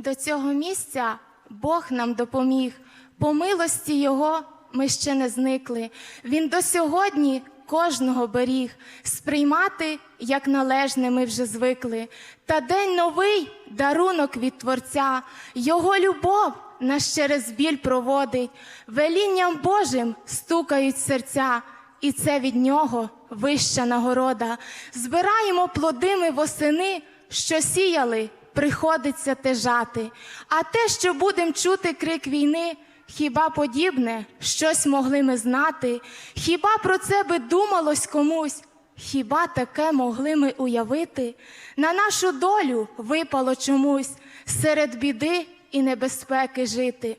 До цього місця Бог нам допоміг. По милості Його ми ще не зникли. Він до сьогодні кожного беріг. Сприймати, як належне, ми вже звикли. Та день новий дарунок від Творця, Його любов нас через біль проводить. Велінням Божим стукають серця, і це від нього вища нагорода. Збираємо плоди ми восени, що сіяли, приходиться те жати. А те, що будем чути крик війни, хіба подібне щось могли ми знати? Хіба про це би думалось комусь? Хіба таке могли ми уявити? На нашу долю випало чомусь серед біди і небезпеки жити,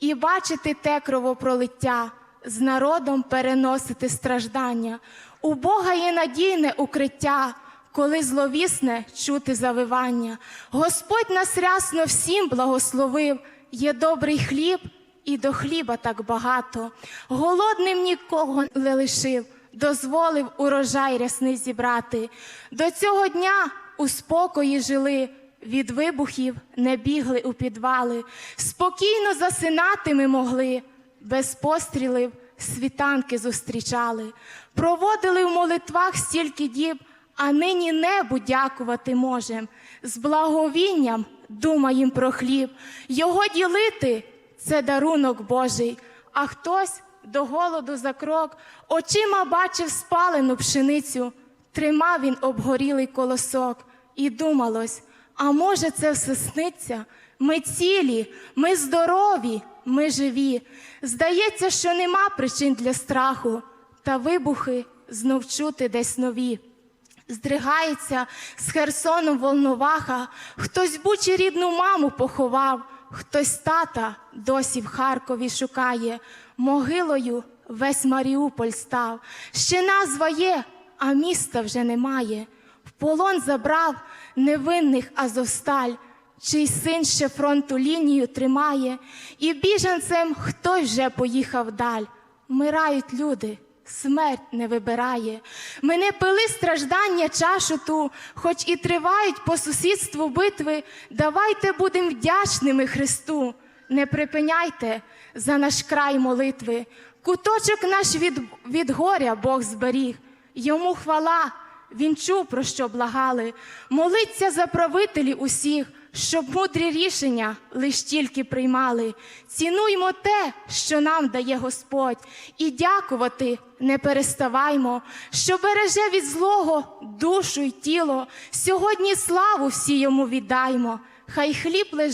і бачити те кровопролиття, з народом переносити страждання. У Бога є надійне укриття, коли зловісне чути завивання. Господь нас рясно всім благословив, є добрий хліб, і до хліба так багато. Голодним нікого не лишив, дозволив урожай рясний зібрати. До цього дня у спокої жили. Від вибухів не бігли у підвали, спокійно засинати ми могли, без пострілів світанки зустрічали, проводили в молитвах стільки діб, а нині небу дякувати можем. З благовінням думаєм про хліб, його ділити це дарунок Божий, а хтось до голоду за крок очима бачив спалену пшеницю, тримав він обгорілий колосок, і думалось, а може це все сниться? Ми цілі, ми здорові, ми живі. Здається, що нема причин для страху, та вибухи знов чути десь нові. Здригається з Херсоном Волноваха, хтось Бучі рідну маму поховав, хтось тата досі в Харкові шукає, могилою весь Маріуполь став. Ще назва є, а міста вже немає. В полон забрав невинних Азовсталь, чий син ще фронту лінію тримає, і біженцем хтось вже поїхав даль. Вмирають люди, смерть не вибирає. Ми не пили страждання чашу ту, хоч і тривають по сусідству битви. Давайте будемо вдячними Христу. Не припиняйте за наш край молитви. Куточок наш від, від горя Бог зберіг. Йому хвала, він чув, про що благали. Молиться за правителів усіх, щоб мудрі рішення лиш тільки приймали. Цінуймо те, що нам дає Господь, і дякувати не переставаймо, що береже від злого душу й тіло. Сьогодні славу всі йому віддаймо. Хай хліб лежить.